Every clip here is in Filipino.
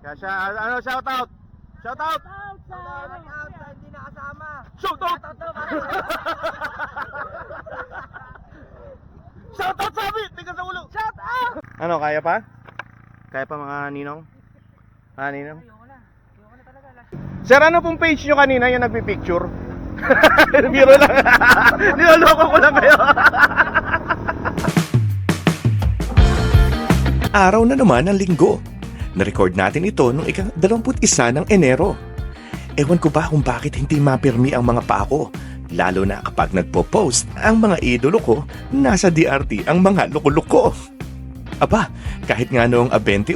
Kaya siya, ano, shout out! Shout out! hindi nakasama. Shout out! Shout out sabi! Tingnan sa ulo! Shout out! Ano, kaya pa? Kaya pa mga ninong? Ah, ninong? Sir, ano pong page nyo kanina yung nagpipicture? Biro lang. Niloloko ko lang kayo. Araw na naman ang linggo. Na-record natin ito noong ika-21 ng Enero. Ewan ko ba kung bakit hindi mapirmi ang mga pako, lalo na kapag nagpo-post ang mga idolo ko, nasa DRT ang mga loko-loko. Aba, kahit nga noong a 21,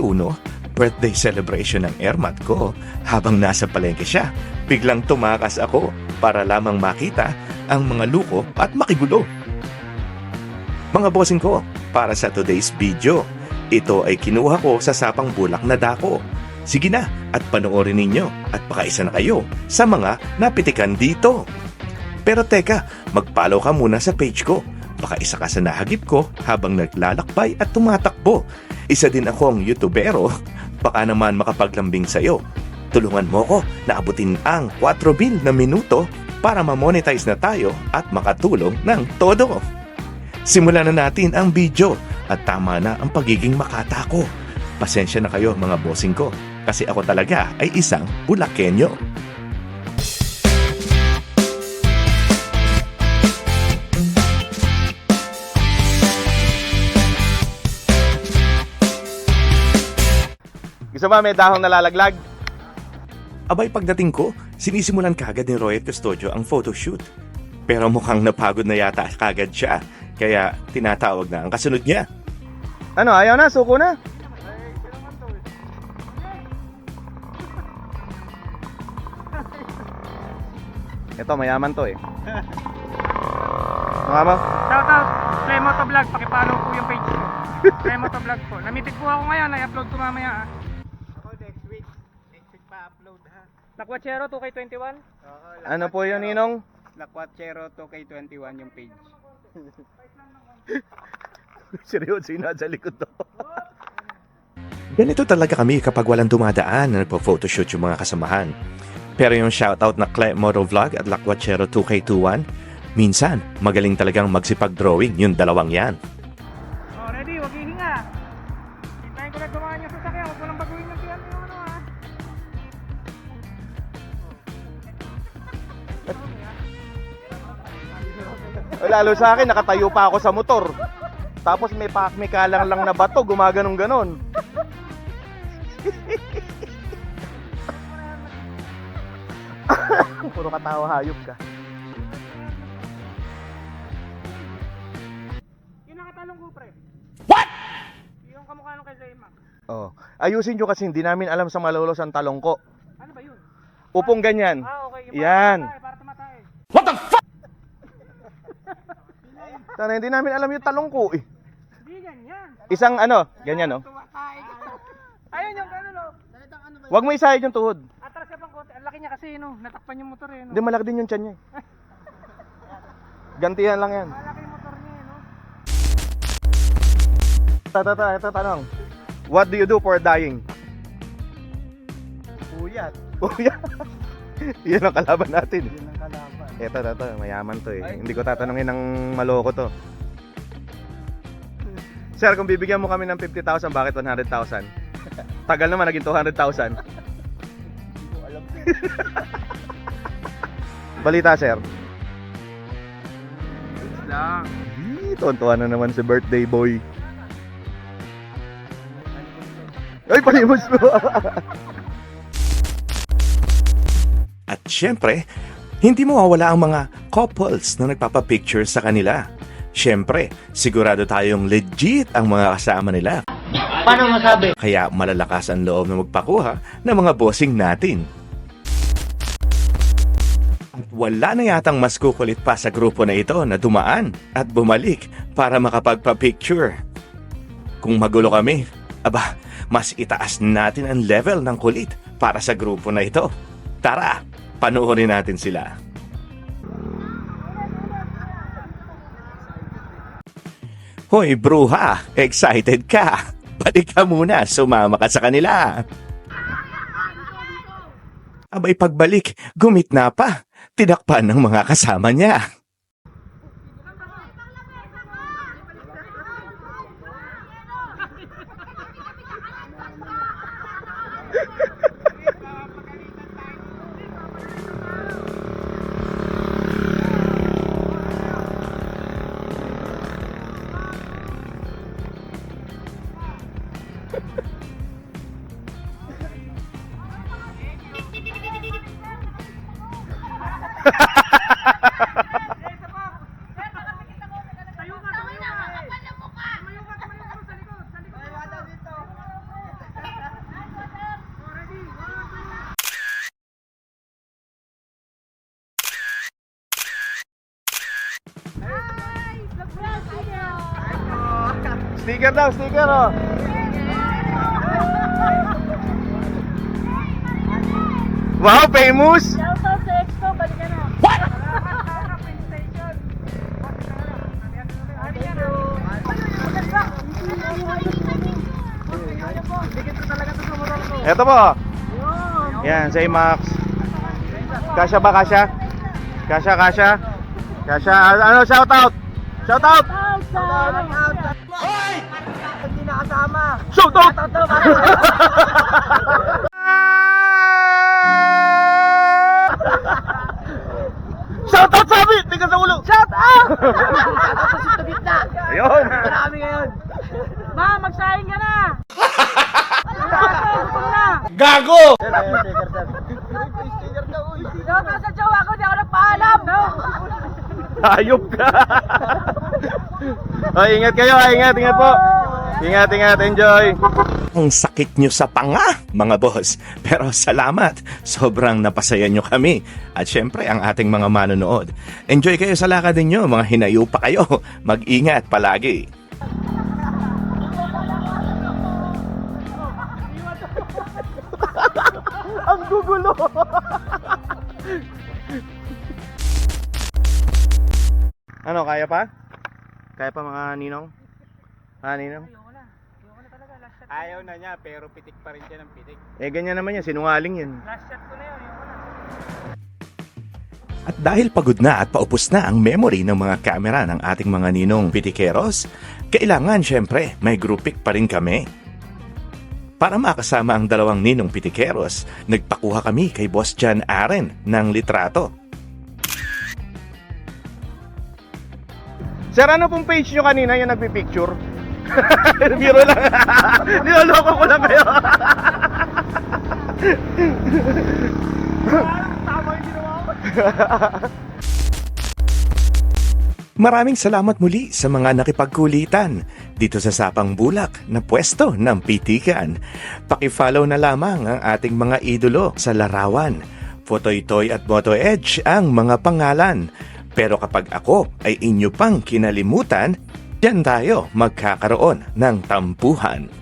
birthday celebration ng airmat ko, habang nasa palengke siya, biglang tumakas ako para lamang makita ang mga luko at makigulo. Mga bossing ko, para sa today's video, ito ay kinuha ko sa sapang bulak na dako. Sige na at panoorin ninyo at pakaisa na kayo sa mga napitikan dito. Pero teka, mag-follow ka muna sa page ko. Baka isa ka sa nahagip ko habang naglalakbay at tumatakbo. Isa din akong youtubero. Baka naman makapaglambing sa'yo. Tulungan mo ko na abutin ang 4,000 na minuto para ma-monetize na tayo at makatulong ng todo. Simulan na natin ang video at tama na ang pagiging makata ko. Pasensya na kayo mga bossing ko kasi ako talaga ay isang Bulakenyo. Gusto ba may dahong nalalaglag? Abay pagdating ko, sinisimulan kagad ni Roy at Custodio ang photoshoot. Pero mukhang napagod na yata kagad siya, kaya tinatawag na ang kasunod niya. Ano, ayaw na? Suko na? Ito, mayaman to eh. Mga mo? Shout out, Play Motovlog, pakipollow po yung page ko. Play Motovlog po. Namitig po ako ngayon, i-upload ko mamaya ah. Ako next week, next week pa upload ha. Lakwachero 2K21? Ano po yun, Ninong? Lakwachero 2K21 yung page. Seryoso yung nasa likod to. Ganito talaga kami kapag walang dumadaan na nagpo-photoshoot yung mga kasamahan. Pero yung shoutout na Cle Motovlog at Lakwachero 2K21, minsan magaling talagang magsipag-drawing yung dalawang yan. Lalo sa akin, nakatayo pa ako sa motor. Tapos may pakmikalang lang na bato, gumaganong ganon. Puro katawa hayop ka. Yung nakatalong ko pre. What? Yung kamukha nung kay Zayma. Oh. Ayusin nyo kasi hindi namin alam sa malolos ang talongko. Ano ba yun? Upong ganyan. Ah, okay. Yung Yan. Para Sana hindi namin alam yung talongko eh. Hindi ganyan. Isang ano, ganyan no. Tumatay. Ayun yung ano no. Huwag mo isahid yung tuhod. Atras ka pang konti. Ang laki niya kasi no. Natakpan yung motor eh no. Hindi malaki din yung tiyan niya. eh. Gantihan lang yan. Malaki yung motor niya eh no. Tata, tata, ito tanong. What do you do for dying? Puyat. Kuya. Yan ang kalaban natin. Yun ang kalaban. Eto, eto, mayaman to eh. Hindi ko tatanungin ng maloko to. Sir, kung bibigyan mo kami ng 50,000, bakit 100,000? Tagal naman, naging 200,000. Balita, sir. lang. Ih, Tuwan-tuwa na naman si birthday boy. Ay, palimos mo. At syempre, hindi mawawala ang mga couples na nagpapapicture sa kanila. Syempre, sigurado tayong legit ang mga kasama nila. Paano masabi? Kaya malalakas ang loob na magpakuha ng mga bossing natin. At wala na yatang mas kukulit pa sa grupo na ito na dumaan at bumalik para makapagpa-picture. Kung magulo kami, aba, mas itaas natin ang level ng kulit para sa grupo na ito. Tara, panoorin natin sila. Hoy, bruha! Excited ka? Balik ka muna, sumama ka sa kanila. Abay pagbalik, gumitna pa. Tinakpan ng mga kasama niya. Sticker daw, sticker oh. Wow, famous! Shoutout sa Expo, balikan na. What? Ito po. Yan, say Max. Kasya ba, kasya? Kasya, kasya? Kasya, ano, shout out! Shout out! Shout out! Shout out sabi! Tingnan sa ulo! Shout out! Tapos ito gitna. Ayun! Marami ngayon. Ma, magsahin ka na. Na. Gago! Shout out sa jowa ko, di ako nagpaalam. Hayop ka! Ay, ingat kayo, ay, ingat, ingat po! Ingat, ingat, enjoy! Ang sakit nyo sa panga, mga boss. Pero salamat, sobrang napasaya nyo kami. At syempre, ang ating mga manonood. Enjoy kayo sa lakad ninyo, mga hinayo pa kayo. Mag-ingat palagi. Ang gugulo! ano, kaya pa? Kaya pa mga ninong? Ah, ninong? Ayaw na niya, pero pitik pa rin siya ng pitik. Eh, ganyan naman yan, sinungaling yan. Last shot ko na yun, ayoko na. At dahil pagod na at paupos na ang memory ng mga kamera ng ating mga ninong pitikeros, kailangan syempre may group pic pa rin kami. Para makasama ang dalawang ninong pitikeros, nagpakuha kami kay Boss John Aren ng litrato. Sir, ano pong page nyo kanina yung nagpipicture? Biro lang. Niloloko ko lang kayo. Maraming salamat muli sa mga nakipagkulitan dito sa Sapang Bulak na pwesto ng Pitikan. Pakifollow na lamang ang ating mga idolo sa larawan. Photoy Toy at Moto Edge ang mga pangalan. Pero kapag ako ay inyo pang kinalimutan, diyan tayo magkakaroon ng tampuhan.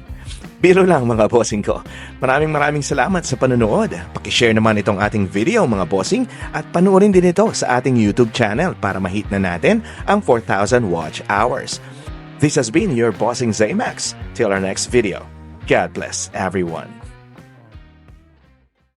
Biro lang mga bossing ko. Maraming maraming salamat sa panonood. Pakishare naman itong ating video mga bossing at panoorin din ito sa ating YouTube channel para mahit na natin ang 4,000 watch hours. This has been your bossing Zaymax. Till our next video. God bless everyone.